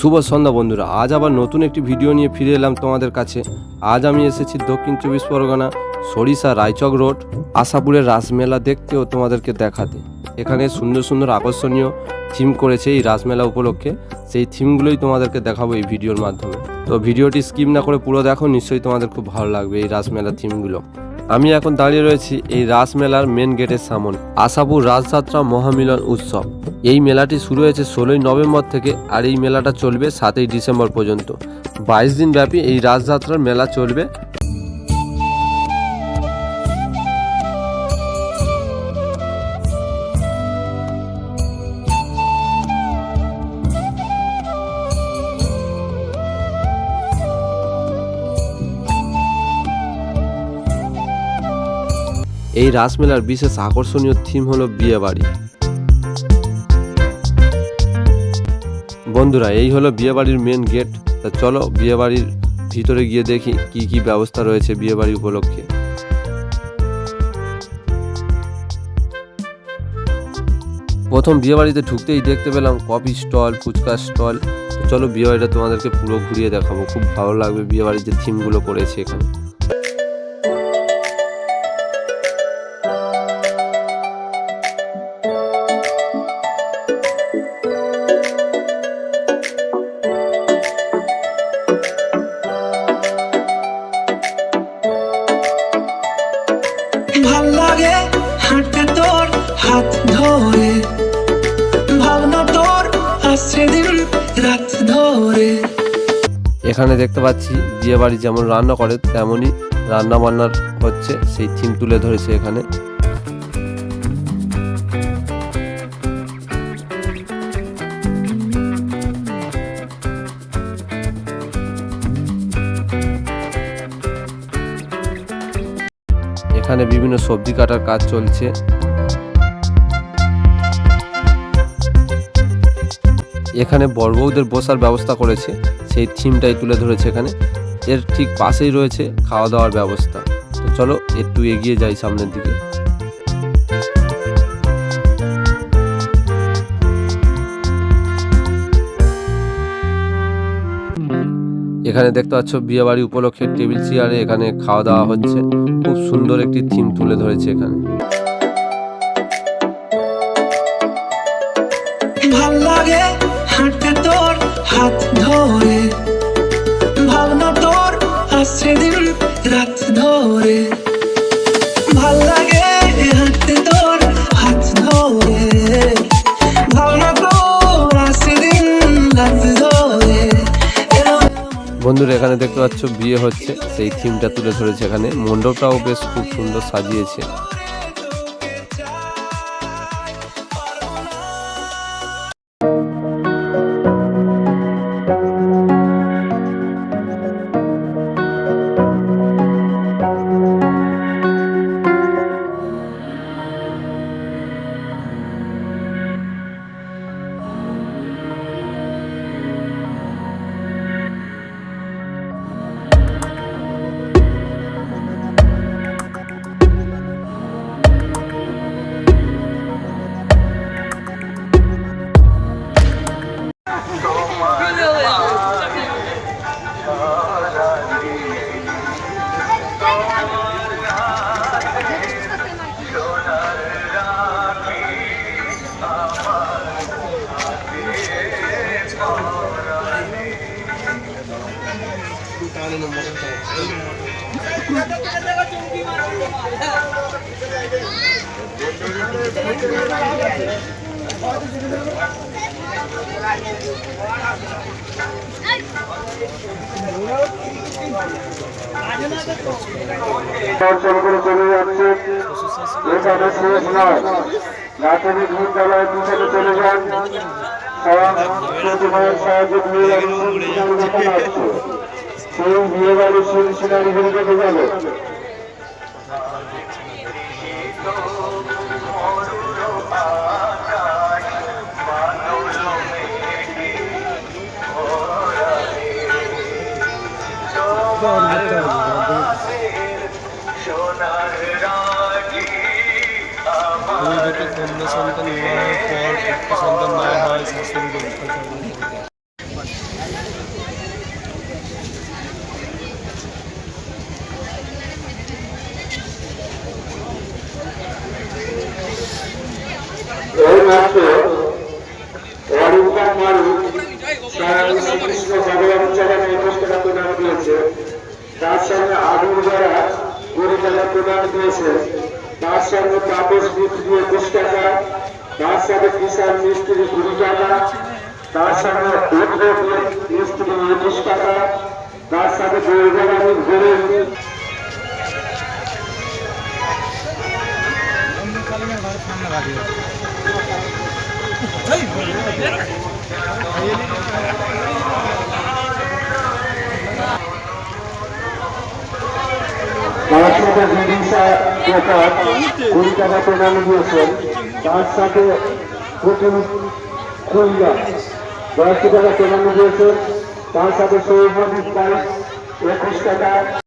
শুভ সন্ধ্যা বন্ধুরা। আজ আবার নতুন একটি ভিডিও নিয়ে ফিরে এলাম তোমাদের কাছে। আজ আমি এসেছি দক্ষিণ চব্বিশ পরগনা, সরিষা, রায়চক রোড, আশাপুরের রাসমেলা দেখতে ও তোমাদেরকে দেখাতে। এখানে সুন্দর সুন্দর আকর্ষণীয় থিম করেছে এই রাসমেলা উপলক্ষে। সেই থিমগুলোই তোমাদেরকে দেখাবো এই ভিডিওর মাধ্যমে। তো ভিডিওটি স্কিপ না করে পুরো দেখো, নিশ্চয়ই তোমাদের খুব ভালো লাগবে এই রাসমেলা থিমগুলো। আমি এখন দাঁড়িয়ে রয়েছি এই রাসমেলার মেন গেটের সামনে, আশাপুর রাজযাত্রা মহামিলন উৎসব। এই মেলাটি শুরু হয়েছে ষোলোই নভেম্বর থেকে আর এই মেলাটা চলবে সাতই ডিসেম্বর পর্যন্ত। বাইশ দিন ব্যাপী এই রাজযাত্রার মেলা চলবে এই রাসমেলার বিশেষ আকর্ষণীয় থিম হলো বিয়ে বাড়ি বন্ধুরা, এই হলো বিয়ে বাড়ির মেন গেট তা চলো বিয়ে বাড়ির ভিতরে গিয়ে দেখি কি কি ব্যবস্থা রয়েছে বিয়ে বাড়ি উপলক্ষে। প্রথম বিয়ে বাড়িতে ঢুকতেই দেখতে পেলাম কফি স্টল ফুচকা স্টল চলো বিয়ে বাড়িটা তোমাদেরকে পুরো ঘুরিয়ে দেখাবো। খুব ভালো লাগবে বিয়ে বাড়ির যে থিমগুলো করেছে এখানে। এখানে দেখতে পাচ্ছি বিয়ে বাড়ি যেমন রান্না করে, তেমনই রান্না বান্নার হচ্ছে, সেই থিম তুলে ধরেছে এখানে। এখানে বিভিন্ন সবজি কাটার কাজ চলছে। এখানে বড়বউদের বসার ব্যবস্থা করেছে, সেই থিমটাই তুলে ধরেছে এখানে। এর ঠিক পাশেই রয়েছে খাওয়া দাওয়ার ব্যবস্থা। তো চলো, একটু এগিয়ে যাই সামনের দিকে। এখানে দেখতে পাচ্ছ বিয়ে বাড়ি উপলক্ষে টেবিল চেয়ারে এখানে খাওয়া দাওয়া হচ্ছে। খুব সুন্দর একটি থিম তুলে ধরেছে এখানে। ভালো লাগে হাঁটতে তোর হাত ধরে। ভাবনা তোর আসছে দিন রাত ধরে। ভালো লাগে হাঁটতে তোর হাত ধরে। ভাবনা তোর আসছে দিন রাত ধরে। বন্ধুরা, এখানে দেখতে পাচ্ছ বিয়ে হচ্ছে। সেই থিমটা তুলে ধরেছে এখানে। মণ্ডপটাও বেশ খুব সুন্দর সাজিয়েছে। করে চলে যাচ্ছে এখানে শেষ নয়। প্রাথমিক বিদ্যালয়ের পিছনে চলে যান। সেই বিয়ে বাড়ির সিলসিলারিগুলো দেখে যাবে সোনার দুই দুটো কন্যা সন্তান সন্তান টাকা প্রদান দিয়েছে তার সঙ্গে আগুন দ্বারা কুড়ি টাকা প্রদান দিয়েছে তার সঙ্গে তাপস মিত্র একুশ টাকা তার সাথে কিষাণ মিস্ত্রি কুড়ি টাকা, তার সাথে মিস্ত্রি একুশ টাকা, তার সাথে দৈর্ঘ্যবাদী ঘুরে তার সাথে বিদিশা প্রকাশ কুড়ি টাকা প্রদান দিয়েছেন তার সাথে প্রথম খুলনা দশটি টাকা প্রদান দিয়েছেন তার সাথে সৌভাগ্য একুশ টাকা